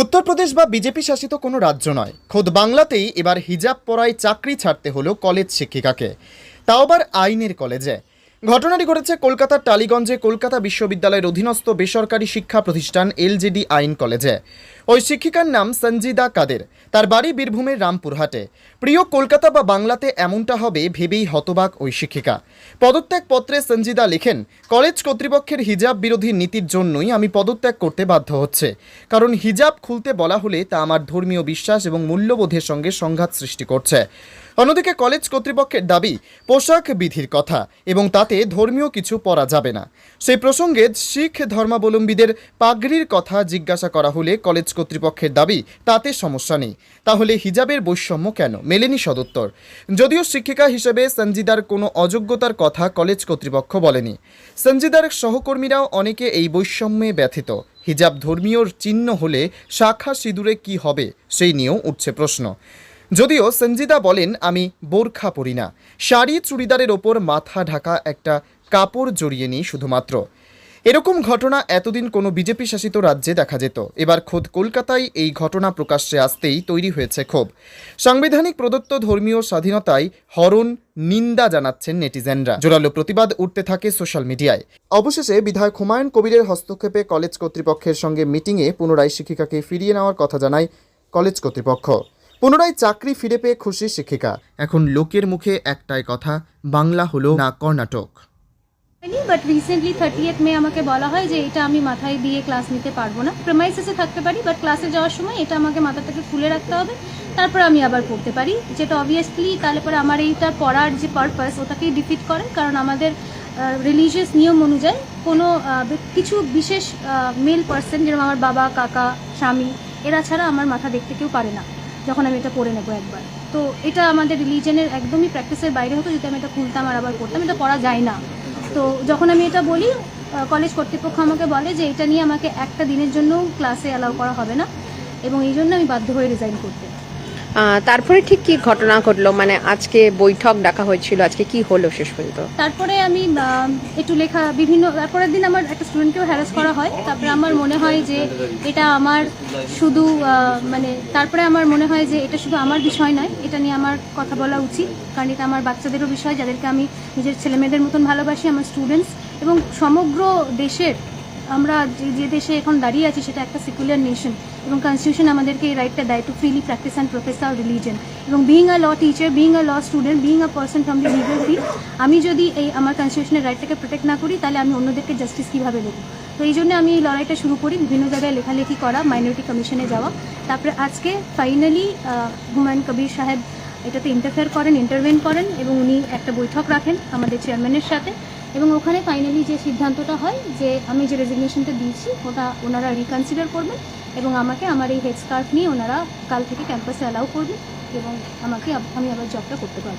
উত্তরপ্রদেশ বা বিজেপি শাসিত কোনো রাজ্য নয়। খোদ বাংলাতেই এবার হিজাব পরায় চাকরি ছাড়তে হলো কলেজ শিক্ষিকাকে। তাও আবার আইনের কলেজে। ঘটনাটি ঘটেছে কলকাতার টালিগঞ্জে কলকাতা বিশ্ববিদ্যালয়ের অধীনস্থ বেসরকারি শিক্ষা প্রতিষ্ঠান এলজেডি আইন কলেজে। ওই শিক্ষিকার নাম সঞ্জিদা কাদের। তার বাড়ি বীরভূমের রামপুরহাটে। প্রিয় কলকাতা বা বাংলাতে এমনটা হবে ভেবেই হতবাক ওই শিক্ষিকা। পদত্যাগ পত্রে সঞ্জিদা লেখেন, কলেজ কর্তৃপক্ষের হিজাব বিরোধী নীতির জন্যই আমি পদত্যাগ করতে বাধ্য হচ্ছে। কারণ হিজাব খুলতে বলা হলে তা আমার ধর্মীয় বিশ্বাস এবং মূল্যবোধের সঙ্গে সংঘাত সৃষ্টি করছে। অন্যদিকে কলেজ কর্তৃপক্ষের দাবি, পোশাক বিধির কথা এবং তাতে ধর্মীয় কিছু পরা যাবে না। সেই প্রসঙ্গে শিখ ধর্মাবলম্বীদের পাগড়ির কথা জিজ্ঞাসা করা হলে কলেজ কর্তৃপক্ষের দাবি, তাতে সমস্যা নেই। তাহলে হিজাবের বৈষম্য কেন? মেলেনি সদুত্তর। যদিও শিক্ষিকা হিসেবে সঞ্জিদার কোনো অযোগ্যতার কথা কলেজ কর্তৃপক্ষ বলেনি। সঞ্জিদার সহকর্মীরাও অনেকে এই বৈষম্যে ব্যথিত। হিজাব ধর্মীয় চিহ্ন হলে শাখা সিঁদুরে কি হবে? সেই নিয়েও উঠছে প্রশ্ন। যদিও সঞ্জিদা বলেন, আমি বোরখা পরি না। শাড়ি চুড়িদারের ওপর মাথা ঢাকা একটা কাপড় জড়িয়ে নিই শুধুমাত্র। এরকম ঘটনা এতদিন কোনো বিজেপি শাসিত রাজ্যে দেখা যেত। এবার খোদ কলকাতায় এই ঘটনা প্রকাশ্যে আসতেই তৈরি হয়েছে ক্ষোভ। সাংবিধানিক প্রদত্ত ধর্মীয় স্বাধীনতায় হরণ, নিন্দা জানাচ্ছেন নেটিজেনরা। জোরালো প্রতিবাদ উঠতে থাকে সোশ্যাল মিডিয়ায়। অবশেষে বিধায়ক হুমায়ুন কবিরের হস্তক্ষেপে কলেজ কর্তৃপক্ষের সঙ্গে মিটিংয়ে পুনরায় শিক্ষিকাকে ফিরিয়ে নেওয়ার কথা জানায় কলেজ কর্তৃপক্ষ। পুনরায় চাকরি ফিরে পেয়ে খুশি শিক্ষিকা। এখন লোকের মুখে একটাই কথা বাংলা হলো না Karnataka. But recently thirtieth May আমাকে বলা হয় যে এটা আমি মাথায় দিয়ে ক্লাস নিতে পারব না। প্রেমাইসেসে থাকতে পারি বাট ক্লাসে যাওয়ার সময় এটা আমাকে মাথা থেকে খুলে রাখতে হবে। তারপর আমি আবার পড়তে পারি। যেটা অবভিয়াসলি তাহলে পরে আমার এইটা পড়ার যে পারপাস ওটাকেই ডিফিট করে। কারণ আমাদের রিলিজিয়াস নিয়ম অনুযায়ী কোনো আহ, কিছু বিশেষ মেল পার্সন যেরকম আমার বাবা কাকা স্বামী এরা ছাড়া আমার মাথা দেখতে কেউ পারে না। যখন আমি এটা পড়ে নেব একবার। তো এটা আমাদের রিলিজনের একদমই প্র্যাকটিসের বাইরে হতো, যদি আমি এটা খুলতাম আর আবার করতাম এটা পড়া যায় না। তো যখন আমি এটা বলি কলেজ কর্তৃপক্ষ আমাকে বলে যে এটা নিয়ে আমাকে একটা দিনের জন্য ক্লাসে অ্যালাউ করা হবে না এবং এই জন্য আমি বাধ্য হয়ে রিজাইন করতে। তারপরে ঠিক কি ঘটনা ঘটলো? মানে আজকে বৈঠক ডাকা হয়েছিল, আজকে কি হলো শেষ পর্যন্ত? তারপরে আমি একটু লেখা বিভিন্ন, তারপরের দিন আমার একটা স্টুডেন্টকেও হ্যারাস করা হয়। তারপরে আমার মনে হয় যে এটা আমার শুধু মানে তারপরে আমার মনে হয় যে এটা শুধু আমার বিষয় নয়, এটা নিয়ে আমার কথা বলা উচিত। কারণ এটা আমার বাচ্চাদেরও বিষয়, যাদেরকে আমি নিজের ছেলেমেয়েদের মতন ভালোবাসি, আমার স্টুডেন্টস এবং সমগ্র দেশের আমরা যে যে দেশে এখন দাঁড়িয়ে আছি সেটা একটা সেকুলার নেশন এবং কনস্টিটিউশন আমাদেরকে এই রাইটটা দেয় to freely practise and profess our religion এবং being a law teacher being a law student being a person from the legal field আমি যদি এই আমার কনস্টিটিউশনের রাইটটাকে প্রোটেক্ট না করি, তাহলে আমি অন্যদেরকে জাস্টিস কীভাবে দেবো? তো এই জন্য আমি এই লড়াইটা শুরু করি, বিভিন্ন জায়গায় লেখালেখি করা মাইনরিটি কমিশনে যাওয়া। তারপরে আজকে ফাইনালি হুমায়ুন কবির সাহেব এটাতে ইন্টারফেয়ার করেন ইন্টারভেন করেন এবং উনি একটা বৈঠক রাখেন আমাদের চেয়ারম্যানের সাথে। এবং ওখানে ফাইনালি যে সিদ্ধান্তটা হয় যে আমি যে রেজিগনেশনটা দিয়েছি, ওটা ওনারা রিকনসিডার করবেন এবং আমাকে আমার এই হেড স্কার্ফ নিয়ে ওনারা কাল থেকে ক্যাম্পাসে অ্যালাউ করবেন এবং আমাকে আমি আবার জবটা করতে পারব।